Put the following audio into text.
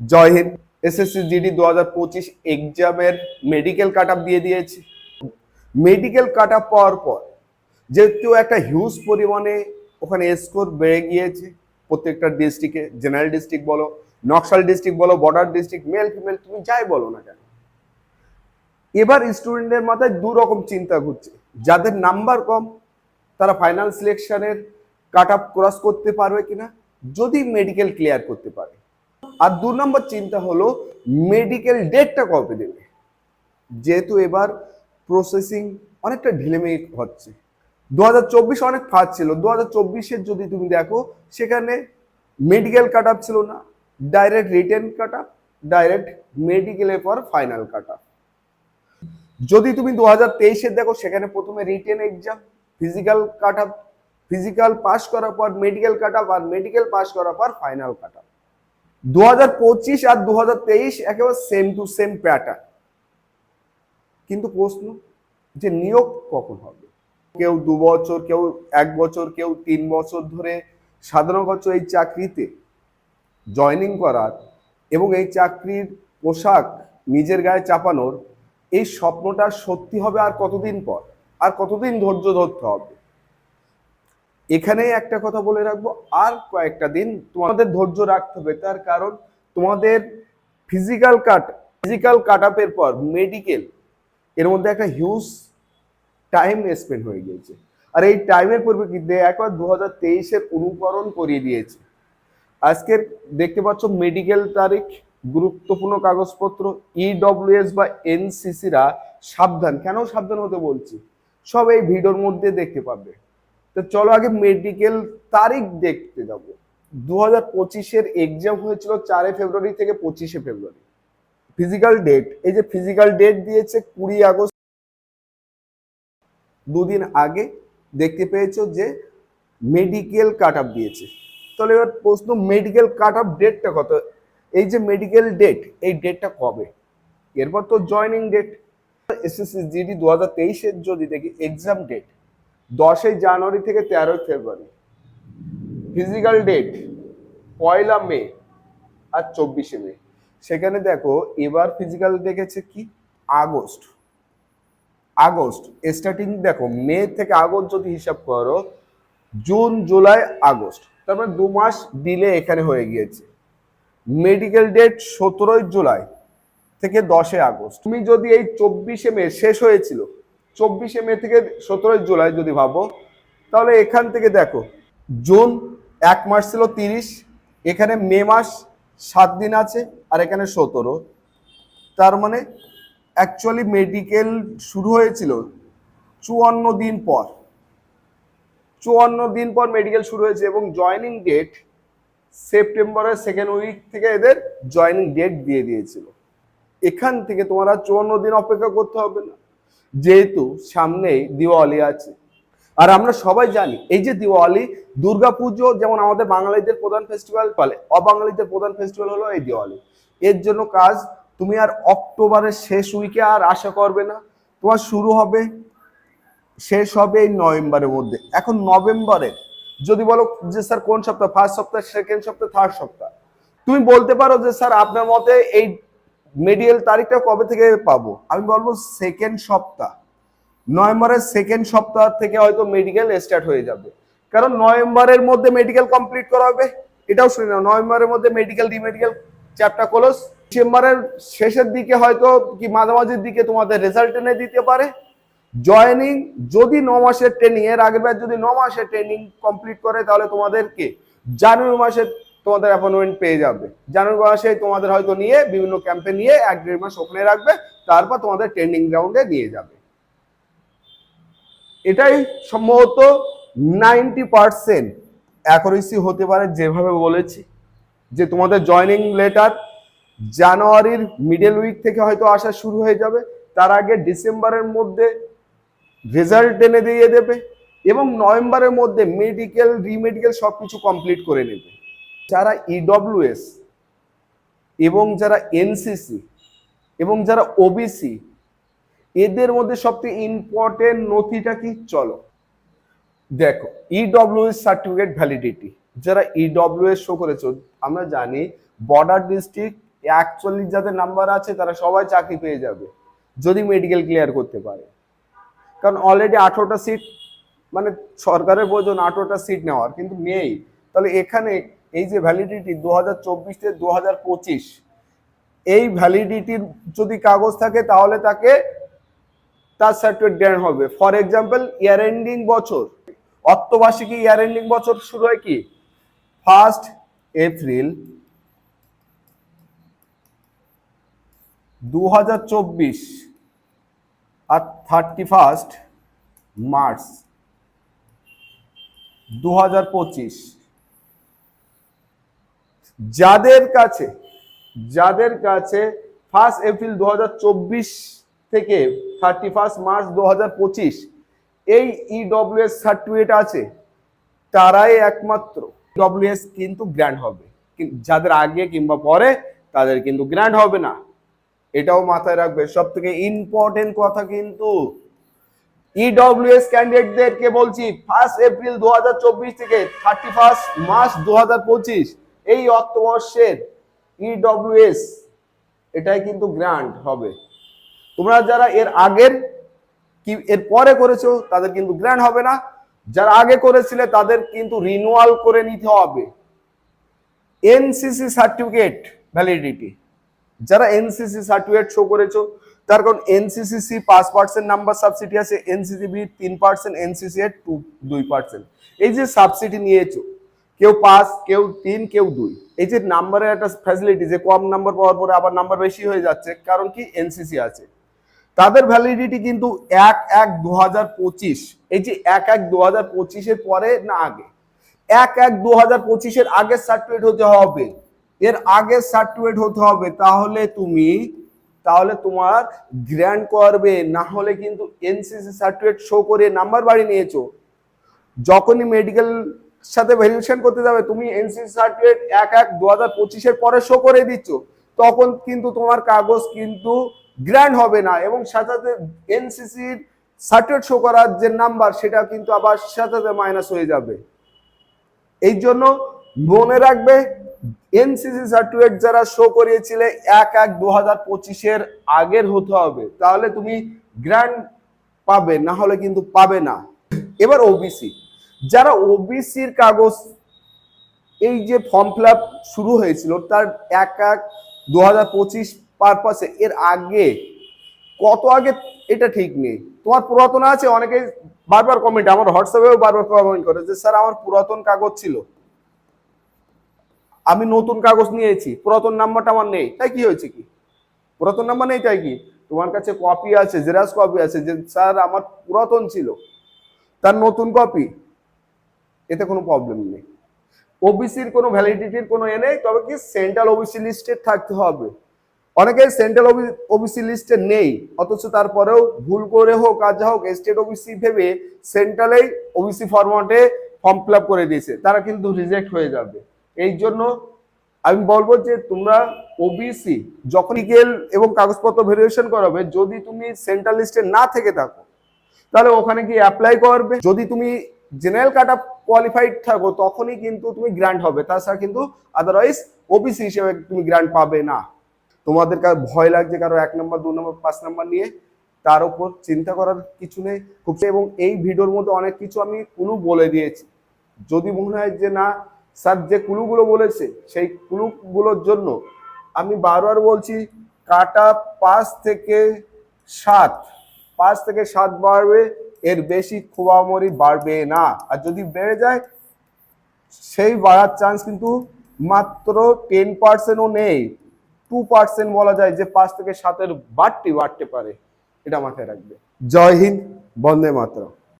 জয় Hind. SSC GD দু হাজার পঁচিশ এক্সামের মেডিকেল কাট দিয়ে দিয়েছে। মেডিকেল কাট পাওয়ার পর যেহেতু একটা হিউজ পরিমাণে ওখানে স্কোর বেড়ে গিয়েছে, প্রত্যেকটা ডিস্ট্রিক্টে, জেনারেল ডিস্ট্রিক্ট বলো, নকশাল ডিস্ট্রিক্ট বলো, বর্ডার ডিস্ট্রিক্ট, মেল ফিমেল, তুমি যাই বলো না কেন। এবার স্টুডেন্টের মাথায় দু রকম চিন্তা ঘুরছে। যাদের নাম্বার কম, তারা ফাইনাল সিলেকশনের কাট আপ ক্রস করতে পারবে কিনা, যদি মেডিকেল ক্লিয়ার করতে পারে। আর দু নম্বর চিন্তা হলো মেডিকেল ডেটটা কবে দেবে? যেহেতু এবার প্রসেসিং অনেকটা ঢিলেমিক হচ্ছে। দু হাজার চব্বিশ অনেক ফাস্ট ছিল। দু হাজার চব্বিশের যদি তুমি দেখো, সেখানে মেডিকেল কাট আপ ছিল না। Direct written cut up direct মেডিকেলের পর ফাইনাল কাট আপ যদি তুমি দু হাজার তেইশের দেখো, সেখানে প্রথমে written exam physical cut up physical pass করার পর মেডিকেল কাট আপ আর মেডিকেল পাস করার পর ফাইনাল কাট আপ দু হাজার পঁচিশ আর দু হাজার তেইশ একেবারে সেম টু সেম প্যাটার্ন কিন্তু প্রশ্ন, যে নিয়োগ কখন হবে? কেউ দু বছর, কেউ এক বছর, কেউ তিন বছর ধরে সাধারণত এই চাকরিতে জয়েনিং করার এবং এই চাকরির পোশাক নিজের গায়ে চাপানোর, এই স্বপ্নটা সত্যি হবে আর কতদিন পর? আর কতদিন ধৈর্য ধরতে হবে? এখানে একটা কথা বলে রাখব, আর কয়েকটা দিন তোমাদের ধৈর্য রাখতে হবে। তার কারণ তোমাদের ফিজিক্যাল কাট ফিজিক্যাল কাট আপের পর মেডিকেল এর মধ্যে একটা হিউজ টাইম স্পেন্ড হয়ে গিয়েছে। আর এই টাইমের পরিপ্রেক্ষিতে একবার দু হাজার তেইশের অনুকরণ করিয়ে দিয়েছে। আজকের দেখতে পাচ্ছ মেডিকেল তারিখ, গুরুত্বপূর্ণ কাগজপত্র ইডব্লিউএস বা এনসিসিরা সাবধান। কেন সাবধান হতে বলছি? সব এই ভিডিওর মধ্যে দেখতে পাবে। তো চলো আগে মেডিকেল তারিখ দেখতে যাব। দু হাজার পঁচিশের এক্সাম হয়েছিল চারে ফেব্রুয়ারি থেকে পঁচিশে ফেব্রুয়ারি। ফিজিক্যাল ডেট এই যে ফিজিক্যাল ডেট দিয়েছে কুড়ি আগস্ট। দুদিন আগে দেখতে পেয়েছ যে মেডিকেল কাট আপ দিয়েছে। তাহলে এবার প্রশ্ন মেডিকেল কাট আপ ডেটটা কত? এই যে মেডিকেল ডেট এই ডেটটা কবে? এরপর তো জয়নিং ডেট এসএসসি জিডি দু হাজার তেইশের যদি দেখি এক্সাম ডেট দশই জানুয়ারি থেকে তেরোই ফেব্রুয়ারি। ফিজিক্যাল ডেট পয়লা মে আর চব্বিশে মে। সেখানে দেখো, এবার ফিজিক্যাল দেখেছে কি? আগস্ট। আগস্ট স্টার্টিং দেখো, মে থেকে আগস্ট যদি হিসাব করো, জুন, জুলাই, আগস্ট। তার মানে দু মাস ডিলে এখানে হয়ে গিয়েছে। মেডিকেল ডেট সতেরোই জুলাই থেকে দশই আগস্ট। তুমি যদি এই চব্বিশে মে শেষ হয়েছিল চব্বিশে মে থেকে সতেরোই জুলাই যদি ভাবো, তাহলে এখান থেকে দেখো, জুন এক মাস ছিল তিরিশ, এখানে মে মাস সাত দিন আছে, আর এখানে সতেরো। তার মানে অ্যাকচুয়ালি মেডিকেল শুরু হয়েছিল চুয়ান্ন দিন পর। চুয়ান্ন দিন পর মেডিকেল শুরু হয়েছে এবং জয়নিং ডেট সেপ্টেম্বরের সেকেন্ড উইক থেকে এদের জয়নিং ডেট দিয়ে দিয়েছিল। এখান থেকে তোমার আর চুয়ান্ন দিন অপেক্ষা করতে হবে না। যেহেতু সামনেই দিওয়ালি আছে। আর আমরা সবাই জানি, এই যে দিওয়ালি, দুর্গাপুজো যেমন আমাদের বাঙালিদের প্রধান ফেস্টিভ্যাল বলে অবাঙালিদের প্রধান ফেস্টিভ্যাল হলো এই দিওয়ালি। এর জন্য কাজ, তুমি আর অক্টোবরের শেষ উইকে আর আশা করবে না। তোমার শুরু হবে, শেষ হবে এই নভেম্বরের মধ্যে। এখন নভেম্বরে যদি বলো যে স্যার কোন সপ্তাহ ফার্স্ট সপ্তাহ সেকেন্ড সপ্তাহ থার্ড সপ্তাহ? তুমি বলতে পারো যে স্যার আপনার মতে এই মেডিকেল তারিখটা কবে থেকে পাবো? আমি বলব সেকেন্ড সপ্তাহ। নভেম্বরের সেকেন্ড সপ্তাহ থেকে হয়তো মেডিকেল স্টার্ট হয়ে যাবে। কারণ নভেম্বরের মধ্যে মেডিকেল কমপ্লিট করা হবে। এটাও শুনে নাও, নভেম্বরের মধ্যে medical D medical chapter close ডিসেম্বরের শেষের দিকে হয়তো কি মাঝামাঝির দিকে তোমাদের রেজাল্ট এনে দিতে পারে। জয়েনিং যদি ন মাসের ট্রেনিং এর আগের যদি ন মাসের ট্রেনিং কমপ্লিট করে, তাহলে তোমাদেরকে জানুয়ারি মাসে তোমাদের অ্যাপয়েন্টমেন্ট পেয়ে যাবে। জানুয়ারি মাসে তোমাদের হয়তো নিয়ে বিভিন্ন ক্যাম্পে নিয়ে এক দেড় মাস ওখানে রাখবে, তারপর তোমাদের ট্রেনিং গ্রাউন্ডে নিয়ে যাবে। এটাই সম্ভবত নাইনটি পার্সেন্ট অ্যাকুরেসি হতে পারে যেভাবে বলেছি, যে তোমাদের জয়নিং লেটার জানুয়ারির মিডল উইক থেকে হয়তো আসা শুরু হয়ে যাবে, তার আগে ডিসেম্বরের মধ্যে রেজাল্ট এনে দিয়ে দেবে এবং নভেম্বরের মধ্যে মেডিকেল রিমেডিকেল সব কিছু কমপ্লিট করে নেবে। যারা ইডব্লিউএস এবং যারা এনসিসি এবং যারা ওবিসি এদের মধ্যে সবথেকে ইম্পর্টেন্ট নথিটা কি? চলো। দেখো ইডব্লিউএস সার্টিফিকেট ভ্যালিডিটি যারা ইডব্লিউএস শো করেছ, আমরা জানি বর্ডার ডিস্ট্রিক্ট একচল্লিশ যাদের নাম্বার আছে, তারা সবাই চাকরি পেয়ে যাবে, যদি মেডিকেল ক্লিয়ার করতে পারে। কারণ অলরেডি আঠেরোটা সিট মানে সরকারের প্রয়োজন আঠেরোটা সিট নেওয়ার, কিন্তু নেই। তাহলে এখানে এই যে ভ্যালিডিটি দু হাজার চব্বিশ থেকে দু হাজার পঁচিশ, এই ভ্যালিডিটির যদি কাগজ থাকে তাহলে তাকে তার সার্টিফিকেট হবে। ফর এক্সাম্পল ইয়ার এন্ডিং বছর। অর্থবার্ষিকী ইয়ার এন্ডিং বছর শুরু হয় কি? ফার্স্ট এপ্রিল দু হাজার চব্বিশ আর থার্টি ফার্স্ট মার্চ দু হাজার পঁচিশ। যাদের কাছে যাদের কাছে ফার্স্ট এপ্রিল দু হাজার চব্বিশ থেকে থার্টি ফার্স্ট মার্চ দু হাজার পঁচিশ এই E ইডব্লিউএস সার্টিফিকেট আছে, তারাই একমাত্র ডব্লিউএস কিন্তু গ্র্যান্ড হবে। যাদের আগে কিংবা পরে তাদের কিন্তু গ্র্যান্ড হবে না। এটাও মাথায় রাখবে। সব থেকে ইম্পর্টেন্ট কথা কিন্তু ইডব্লিউএস ক্যান্ডিডেটদেরকে বলছি ফার্স্ট এপ্রিল দু হাজার চব্বিশ থেকে থার্টি ফার্স্ট মার্চ দু হাজার পঁচিশ এই অর্থবর্ষের ইডব্লিউএস এটাই কিন্তু গ্র্যান্ড হবে। তোমরা যারা এর আগের কি, এর পরে করেছ, তাদের কিন্তু গ্র্যান্ড হবে না। যারা আগে করেছিলে, তাদের কিন্তু রিনুয়াল করে নিতে হবে। এনসিসি সার্টিফিকেট ভ্যালিডিটি যারা এনসিসি সার্টিফিকেট শো করেছ, তার কারণ এনসিসি পাঁচ পার্সেন্ট নাম্বার সাবসিডি আছে এনসিসি বি তিন পার্সেন্ট এনসিসি এর টু দুই পার্সেন্ট এই যে সাবসিডি নিয়েছো কেউ পাঁচ, কেউ তিন, কেউ দুই। এই যে নাম্বারের একটা ফ্যাসিলিটি যে কম নাম্বার পাওয়ার পরে আবার নাম্বার বেশি হয়ে যাচ্ছে, কারণ কি এনসিসি আছে। তাদের ভ্যালিডিটি কিন্তু এক এক দু হাজার পঁচিশ। এই যে এক এক দু হাজার পঁচিশের পরে না আগে? এক এক দু হাজার পঁচিশের আগের সার্টিফিকেট হতে হবে। এর আগের সার্টিফিকেট হতে হবে। তাহলে তুমি, তাহলে তোমার গ্র্যান্ড করবে। না হলে কিন্তু এনসিসি সার্টিফিকেট শো করে নাম্বার বাড়ি নিয়েছো। যখনই মেডিকেল সাথে ভেরিফিকেশন করতে যাবে, তুমি এনসিসি সার্টিফিকেট এক এক দু হাজার পঁচিশের পরে শো করে দিচ্ছ, তখন কিন্তু তোমার কাগজ কিন্তু গ্র্যান্ড হবে না এবং সাথে সাথে এনসিসির সার্টিফিকেট শো করার যে নাম্বার সেটা কিন্তু আবার সাথে সাথে মাইনাস হয়ে যাবে। এই জন্য মনে রাখবে এনসিসি সার্টিফিকেট যারা শো করিয়েছিলে এক এক দু হাজার পঁচিশের আগের হতে হবে, তাহলে তুমি গ্র্যান্ড পাবে না হলে কিন্তু পাবে না। এবার ওবিসি যারা ওবিসির কাগজ এই যে ফর্ম ফিল শুরু হয়েছিল, তার এক এক দু হাজার পঁচিশ পারপাসে এর আগে কত আগে এটা ঠিক নেই? তোমার পুরাতন আছে? অনেকে বারবার কমেন্ট আমার হোয়াটসঅ্যাপেও বারবার কমেন্ট করে যে, স্যার, আমার পুরাতন কাগজ ছিল। আমি নতুন কাগজ নিয়েছি, পুরাতন নাম্বারটা আমার নেই। তাই কি হয়েছে কি? পুরাতন নাম্বার নেই তাই কি? তোমার কাছে কপি আছে জেরাক্স কপি আছে যে, স্যার, আমার পুরাতন ছিল। তার নতুন কপি এতে কোনো প্রবলেম নেই। ওবিসির কোনো ভ্যালিডিটির কোনো এ নেই, তবে কি সেন্ট্রাল ওবিসি লিস্টে থাকতে হবে। অনেকে সেন্ট্রাল ওবিসি লিস্টে নেই, অথচ তারপরেও ভুল করে হোক আর যা হোক স্টেট ওবিসি ভেবে সেন্ট্রালেই ওবিসি ফরম্যাটে ফর্ম ফিল করে দিয়েছে। তারা কিন্তু রিজেক্ট হয়ে যাবে। এই জন্য আমি বলব যে তোমরা ওবিসি যখন লিগেল এবং কাগজপত্র ভেরিয়েশন করাবে, যদি তুমি সেন্ট্রাল লিস্টে না থেকে থাকো, তাহলে ওখানে গিয়ে অ্যাপ্লাই করবে। যদি তুমি জেনারেল কাট আপ কোয়ালিফাইড থাকো, তখনই কিন্তু তুমি গ্র্যান্ড হবে। তাছাড়া কিন্তু আদারওয়াইজ ওবিসি হিসেবে তুমি গ্র্যান্ড পাবে না। তোমাদের ভয় লাগছে কারও এক নম্বর দু নম্বর পাঁচ নম্বর নিয়ে, তার উপর চিন্তা করার কিছু নেই। খুব এবং এই ভিডিওর মধ্যে অনেক কিছু আমি কুলু বলে দিয়েছি। যদি মনে হয় যে না, স্যার যে কুলুগুলো বলেছে, সেই কুলুগুলোর জন্য আমি বারবার বলছি, কাটা পাঁচ থেকে সাত, পাঁচ থেকে সাত বাড়বে এর বেশি খোয়ামরি বাড়বে না। আর যদি বেড়ে যায়, সেই বাড়ার চান্স কিন্তু মাত্র টেন পার্সেন্টও নেই। টু পার্সেন্ট বলা যায় যে পাঁচ থেকে সাতের বাড়তি বাড়তে পারে। এটা মাথায় রাখবে। জয় হিন্দ, বন্দে মাতরম।